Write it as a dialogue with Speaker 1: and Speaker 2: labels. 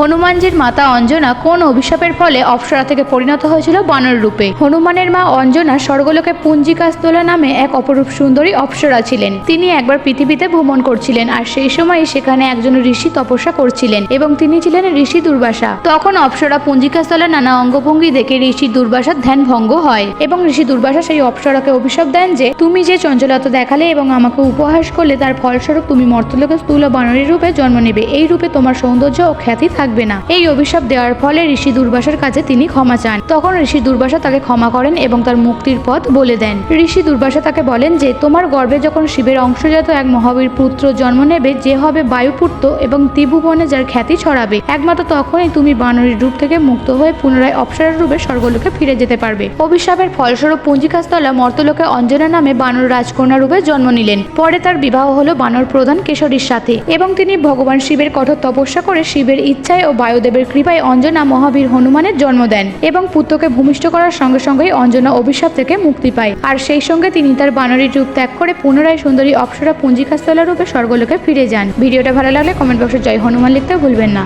Speaker 1: হনুমানজির মাতা অঞ্জনা কোন অভিশাপের ফলে অপ্সরা থেকে পরিণত হয়েছিল বানর রূপে? হনুমানের মা অঞ্জনা স্বর্গলোকে পুঞ্জিকাস্তলা নামে এক অপরূপ সুন্দরী অপ্সরা ছিলেন। তিনি একবার পৃথিবীতে ভ্রমণ করছিলেন আর সেই সময় সেখানে একজন ঋষি তপস্যা করছিলেন এবং তিনি ছিলেন ঋষি দুর্বাসা। তখন অপ্সরা পুঞ্জিকাস্তলা নানা অঙ্গভঙ্গি দেখে ঋষি দুর্বাসার ধ্যান ভঙ্গ হয় এবং ঋষি দুর্বাসা সেই অপ্সরাকে অভিশাপ দেন যে, তুমি যে চঞ্চলতা দেখালে এবং আমাকে উপহাস করলে, তার ফলস্বরূপ তুমি মর্তলোকে স্থূল বানরী রূপে জন্ম নেবে। এই রূপে তোমার সৌন্দর্য ও খ্যাতি থাকবে না। এই অভিশাপ দেওয়ার ফলে ঋষি দুর্বাসার কাছে তিনি ক্ষমা চান। তখন ঋষি দুর্বাসা তাকে ক্ষমা করেন এবং তার মুক্তির পথ বলে দেন। ঋষি দুর্বাসা তাকে বলেন যে, তোমার গর্ভে যখন শিবের অংশজাত এক মহাবীর পুত্র জন্ম নেবে, যে হবে বায়ুপুত্র এবং ত্রিভুবনে যার খ্যাতি ছড়াবে, একমাত্র তখনই তুমি বানরীর রূপ থেকে মুক্ত হয়ে পুনরায় অপ্সরার রূপে স্বর্গলোকে ফিরে যেতে পারবে। অভিশাপের ফলস্বরূপ পুঞ্জিকাস্তলা মর্তলোকে অঞ্জনা নামে বানর রাজকন্যা রূপে জন্ম নিলেন। পরে তার বিবাহ হলো বানর প্রধান কেশরীর সাথে এবং তিনি ভগবান শিবের কঠোর তপস্যা করে শিবের ইচ্ছায় ও বায়ুদেবের কৃপায় অঞ্জনা মহাবীর হনুমানের জন্ম দেন এবং পুত্রকে ভূমিষ্ঠ করার সঙ্গে সঙ্গেই অঞ্জনা অভিশাপ থেকে মুক্তি পায়। আর সেই সঙ্গে তিনি তার বানরী রূপ ত্যাগ করে পুনরায় সুন্দরী অপ্সরা পুঞ্জিকাস্তলা রূপে স্বর্গলোকে ফিরে যান। ভিডিওটা ভালো লাগলে কমেন্ট বক্সে জয় হনুমান লিখতে ভুলবেন না।